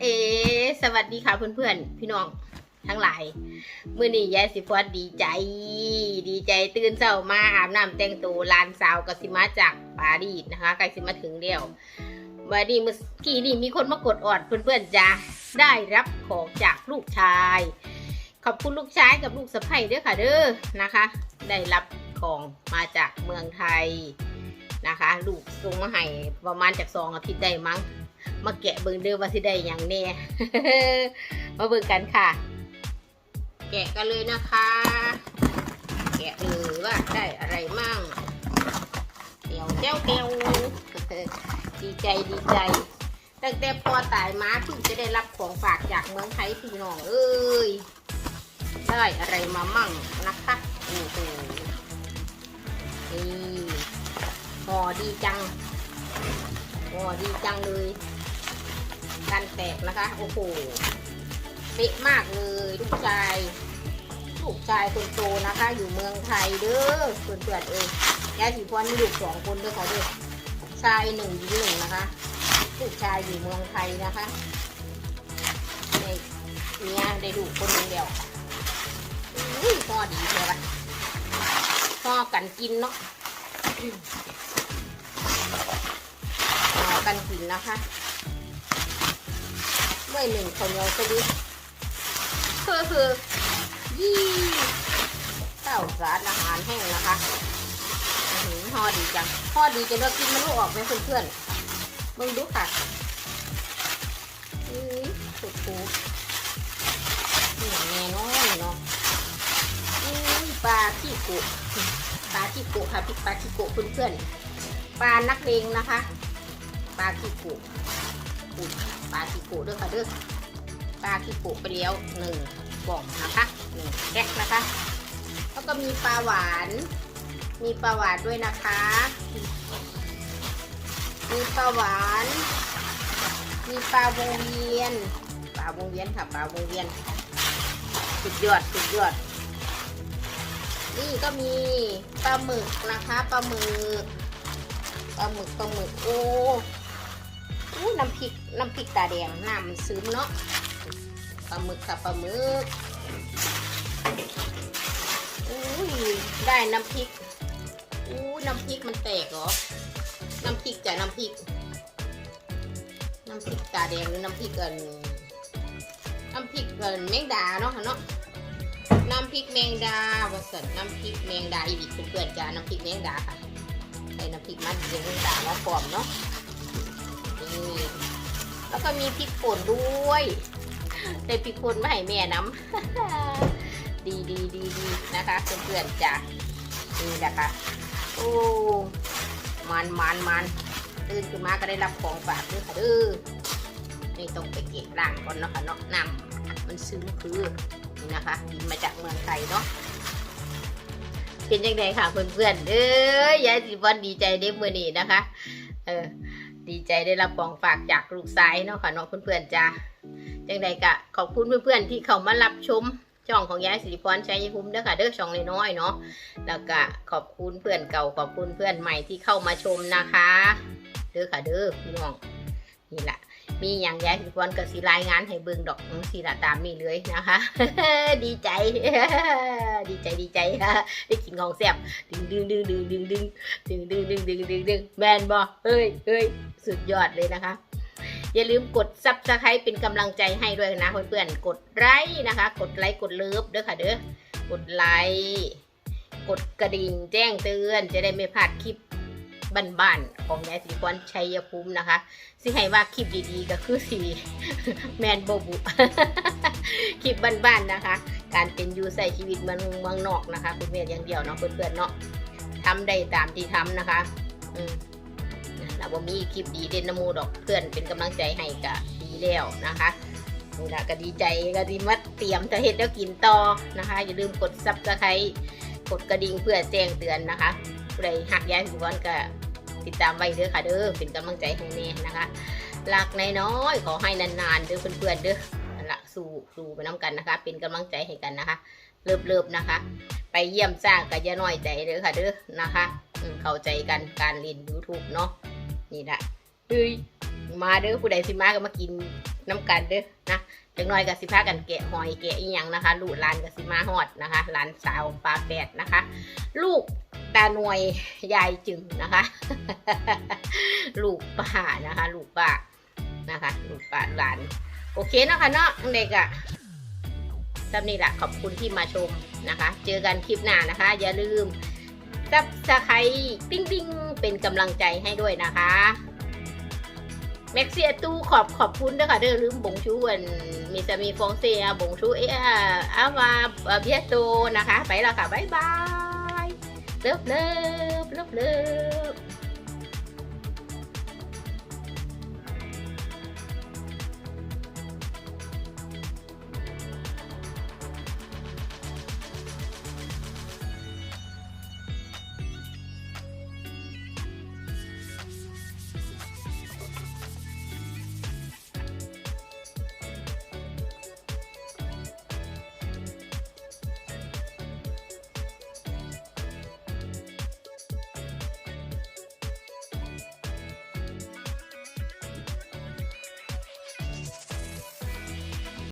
เอ สวัสดีค่ะเพื่อนๆ พี่น้องทั้งหลาย มื่อนี้ยายสิฟอดดีใจ ดีใจตื่นเช้ามาอาบน้ำแต่งตัวลานสาวกสิมาจากปารีสนะคะใกล้สิมาถึงเดียววันนี้เมื่อกี้นี่มีคนมากดออดเพื่อนๆจะได้รับของจากลูกชาย ขอบคุณลูกชายกับลูกสะใภ้ด้วยค่ะเด้อนะคะ ได้รับของมาจากเมืองไทยนะคะ ลูกส่งมาให้ประมาณจากสองอาทิตย์ได้มั้ง มาแกะเบิ่งเด้อว่าสิได้อย่างแน่มาเบิ่งกันค่ะ แกะกันเลยนะคะ แกะเลยว่าได้อะไรมั่งเตียวเตียวเตียวดีใจดีใจตั้งแต่พอตายมาเพิ่งจะได้รับของฝากจากเมืองไทยพี่น้องเอ้ยได้อะไรมามั่งนะคะโอ้โหนี่ห่อดีจังห่อดีจังเลย กันแตกนะคะ โอ้โหเป๊ะมากเลยลูกชายลูกชายคนโตนะคะ อยู่เมืองไทยเด้อเพื่อนๆเอ้ยยายสีพรมีลูกสองคนด้วยค่ะเด้อชายหนึ่งหญิงหนึ่งนะคะลูกชายอยู่เมืองไทยนะคะในเมียได้ลูกคนหนึงเดียวอุ้ยพ่อดีใช่ปะพ่อกันกินเนาะพ่อกันกินนะคะ เมื่อหนึ่งคนเราจะดิคือคือยี่ข้าวสารอาหารแห้งนะคะหือห่อดีจังห่อดีจนเรากินมันลูกออกไหมเพื่อนๆมึงดูค่ะอือสุดคูนี่ยงแน่นอนเนาะอือปลาขี้กุปลาขี้กุค่ะพี่ปลาขี้กุเพื่อนๆปลานักเลงนะคะ ปลาขี้กุ อุ๊ยปลาขี้กุด้วยค่ะเด้อปลาขี้กุไปเลี้ยวหนึ่งกล่องนะคะหนึ่งแก๊กนะคะ แล้วก็มีปลาหวาน มีปลาหวานด้วยนะคะ มีปลาหวาน มีปลาวงเวียน ปลาวงเวียนค่ะปลาวงเวียน สุดยอดสุดยอด นี่ก็มีปลาหมึกนะคะปลาหมึกปลาหมึกปลาหมึกโอ้อู้น้ำพริก น้ำพริกตาแดงน้ำมันซึมเนาะปลาหมึกค่ะปลาหมึกอุ้ยได้น้ำพริกอู้น้ำพริกมันแตกเหรอน้ำพริกจ้ะน้ำพริก น้ำพริกตาแดงหรือน้ำพริกเอินน้ำพริกเอินแมงดาเนาะคะเนาะน้ำพริกแมงดาวาสันน้ำพริกแมงดาอีกเพื่อนๆจ้าน้ำพริกแมงดาค่ะใส่น้ำพริกมันเดียวแมงดามาปลอมเนาะนี่ แล้วก็มีพริกป่นด้วยได้พริกป่นมาให้แม่น้ำดีดีดีดีนะคะเพื่อนๆจ้ะนี่แหละคะโอ้มันมันมันตื่นขึ้นมาก็ได้รับของฝากด้วยค่ะเด้อนี่ต้องไปเก็บล้างก่อนเนาะค่ะเนาะน้ำมันซึมคือนี่นะคะกินมาจากเมืองไทยเนาะเป็นยังไงค่ะเพื่อนๆเอ้ยยายสิบวันดีใจได้เมื่อนี้นะคะ เออ ดีใจได้รับของฝากจากลูกชายเนาะค่ะเนาะเพื่อนๆจ้าจังใดกะขอบคุณเพื่อนๆที่เข้ามารับชมช่องของยายสิริพรชัยภูมิเด้อค่ะเด้อช่องน้อยๆเนาะแล้วก็ขอบคุณเพื่อนเก่าขอบคุณเพื่อนใหม่ที่เข้ามาชมนะคะ เด้อค่ะเด้อพี่น้องนี่แหละ มีอย่างยายสิริพรกับสีรายงานให้เบิ่งดอกสีละตามนี่เลยนะคะ ดีใจ ดีใจดีใจได้กินของแซ่บดึงดึงดึงดึงดึงดึงดึงดึงดึงดึงดึงดึงแมนบอเฮ้ยเฮ้ยสุดยอดเลยนะคะ อย่าลืมกดซับสไครป์เป็นกำลังใจให้ด้วยนะเพื่อนๆกดไลค์นะคะ กดไลค์กดเลิฟเด้อค่ะเด้อกดไลค์กดกระดิ่งแจ้งเตือนจะได้ไม่พลาดคลิป บ้านๆของยายสิริพรชัยภูมินะคะ สิให้ว่าคลิปดีๆ ก็คือสีแมนโบบุ คลิปบ้านๆนะคะ การเป็นอยู่ใส่ชีวิตเมืองเมืองนอกนะคะ คุณแม่อย่างเดียวเนาะเพื่อนๆเนาะทำได้ตามที่ทำนะคะอืเราบ่มีคลิปดีเด่นนำมูดอกเพื่อนเป็นกำลังใจให้ก็ดีแล้วนะคะนี่ละก็ดีใจก็ดีมัดเตรียมจะเห็ดแล้วกินต่อนะคะ อย่าลืมกดซับสไครต์กดกระดิ่งเพื่อแจ้งเตือนนะคะผู้ใดหักย้ายสิวันก็ ติดตามไว้เด้อค่ะเด้อเป็นกำลังใจให้แน่นะคะรักน้อยๆขอให้นานๆเด้อเพื่อนๆเด้อละสู้สู้ไปน้ำกันนะคะ เป็นกำลังใจให้กันนะคะเลิบๆนะคะ ไปเยี่ยมสร้างกันย่าน้อยใจเด้อค่ะเด้อนะคะเข้าใจกันการเรียน YouTube เนาะนี่แหละเฮ้ย มาเด้อผู้ใดสิมาก็มากินน้ำกันเด้อนะจังน้อยกับสิพากันแกะหอยแกะอีหยังนะคะ ลูกหลานกับสิมาฮอดนะคะหลานสาวปลาแปดนะคะ ลูกตาหน่วยยายจึงนะคะ ลูกป้านะคะ ลูกป้านะคะ ลูกป้าหลาน โอเคนะคะเนาะเด็กอะสำนี่แหละขอบคุณที่มาชมนะคะ เจอกันคลิปหน้านะคะ อย่าลืมซับสไครติ้งติ้งเป็นกำลังใจให้ด้วยนะคะ แม็กเซียตู้ขอบขอบคุณด้วยค่ะเด้อลืมบงชูวันมีสามีฟองเซียบงชูเอะอาวาเบียโตนะคะ ไปแล้วค่ะ บ๊ายบาย เลิฟเลิฟเลิฟเลิฟ